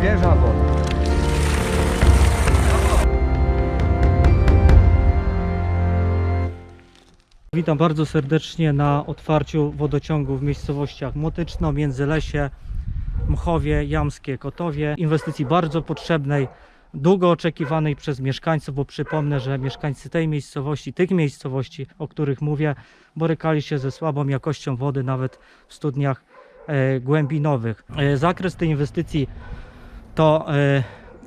Świeża woda. Witam bardzo serdecznie na otwarciu wodociągu w miejscowościach Motyczno, Międzylesie, Mchowie, Jamskie, Kotowie. Inwestycji bardzo potrzebnej, długo oczekiwanej przez mieszkańców, bo przypomnę, że mieszkańcy tej miejscowości, tych miejscowości, o których mówię, borykali się ze słabą jakością wody nawet w studniach e, głębinowych. E, zakres tej inwestycji to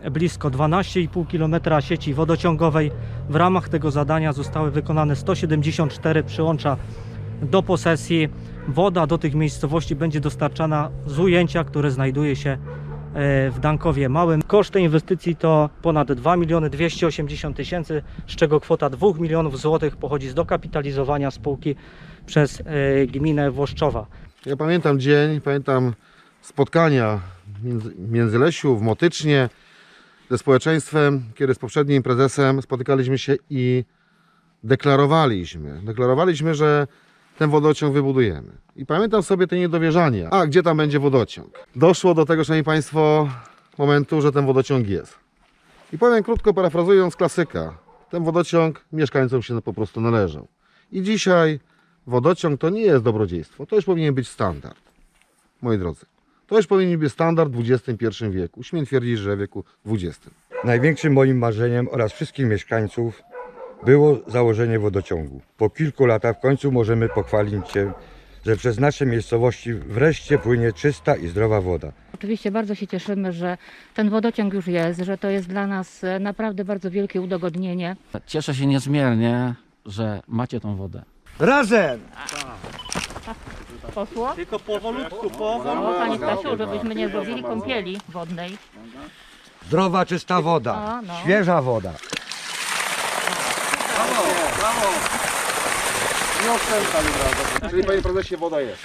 e, blisko 12,5 km sieci wodociągowej. W ramach tego zadania zostały wykonane 174 przyłącza do posesji. Woda do tych miejscowości będzie dostarczana z ujęcia, które znajduje się e, w Dankowie Małym. Koszt tej inwestycji to ponad 2 miliony 280 tysięcy, z czego kwota 2 milionów złotych pochodzi z dokapitalizowania spółki przez e, gminę Włoszczowa. Ja pamiętam dzień, pamiętam spotkania Międzylesiu, w Motycznie ze społeczeństwem, kiedy z poprzednim prezesem spotykaliśmy się i deklarowaliśmy, deklarowaliśmy, że ten wodociąg wybudujemy. I pamiętam sobie te niedowierzanie. A gdzie tam będzie wodociąg? Doszło do tego, szanowni Państwo, momentu, że ten wodociąg jest. I powiem krótko, parafrazując klasyka, ten wodociąg mieszkańcom się po prostu należał. I dzisiaj wodociąg to nie jest dobrodziejstwo, to już powinien być standard. Moi drodzy, to już powinien być standard w XXI wieku. Śmiem twierdzić, że w wieku XX. Największym moim marzeniem oraz wszystkich mieszkańców było założenie wodociągu. Po kilku latach w końcu możemy pochwalić się, że przez nasze miejscowości wreszcie płynie czysta i zdrowa woda. Oczywiście bardzo się cieszymy, że ten wodociąg już jest, że to jest dla nas e, naprawdę bardzo wielkie udogodnienie. Cieszę się niezmiernie, że macie tą wodę. Razem! Poszło? Tylko powolutku, O, Panie Stasiu, żebyśmy nie zrobili kąpieli wodnej. Zdrowa, czysta woda. A, no. Świeża woda. Czyli panie prezesie, woda jest.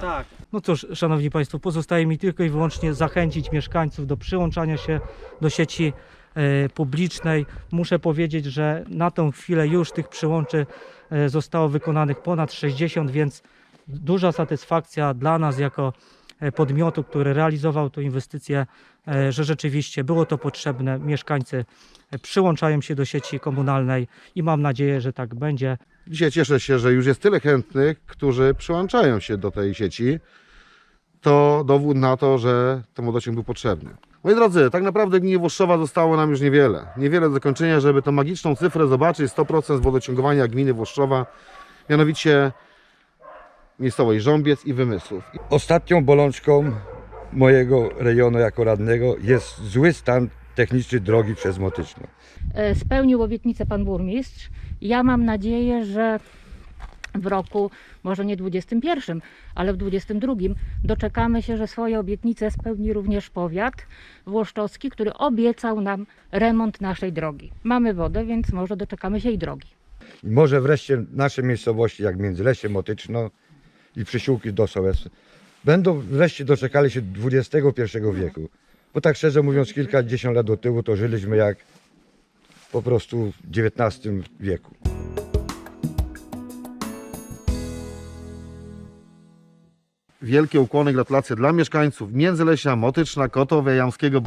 Tak. No cóż, szanowni państwo, pozostaje mi tylko i wyłącznie zachęcić mieszkańców do przyłączania się do sieci e, publicznej. Muszę powiedzieć, że na tą chwilę już tych przyłączy e, zostało wykonanych ponad 60, więc duża satysfakcja dla nas jako e, podmiotu, który realizował tę inwestycję, e, że rzeczywiście było to potrzebne. Mieszkańcy e, przyłączają się do sieci komunalnej i mam nadzieję, że tak będzie. Dzisiaj cieszę się, że już jest tyle chętnych, którzy przyłączają się do tej sieci. To dowód na to, że ten wodociąg był potrzebny. Moi drodzy, tak naprawdę gminy Włoszczowa zostało nam już niewiele. Niewiele do zakończenia, żeby tą magiczną cyfrę zobaczyć, 100% wodociągowania gminy Włoszczowa, mianowicie miejscowość Rząbiec i Wymysłów. Ostatnią bolączką mojego rejonu jako radnego jest zły stan techniczny drogi przez Motyczno. E, Spełnił obietnicę pan burmistrz. Ja mam nadzieję, że w roku, może nie 21, ale w 22 doczekamy się, że swoje obietnice spełni również powiat włoszczowski, który obiecał nam remont naszej drogi. Mamy wodę, więc może doczekamy się i drogi. I może wreszcie nasze miejscowości, jak Międzylesie, Motyczno i przysiłki do Sołectw, będą wreszcie doczekali się XXI wieku. Bo tak szczerze mówiąc, kilkadziesiąt lat do tyłu to żyliśmy jak po prostu w XIX wieku. Wielkie ukłony, gratulacje dla mieszkańców Międzylesia, Motyczna, Kotowa, Jamskiego.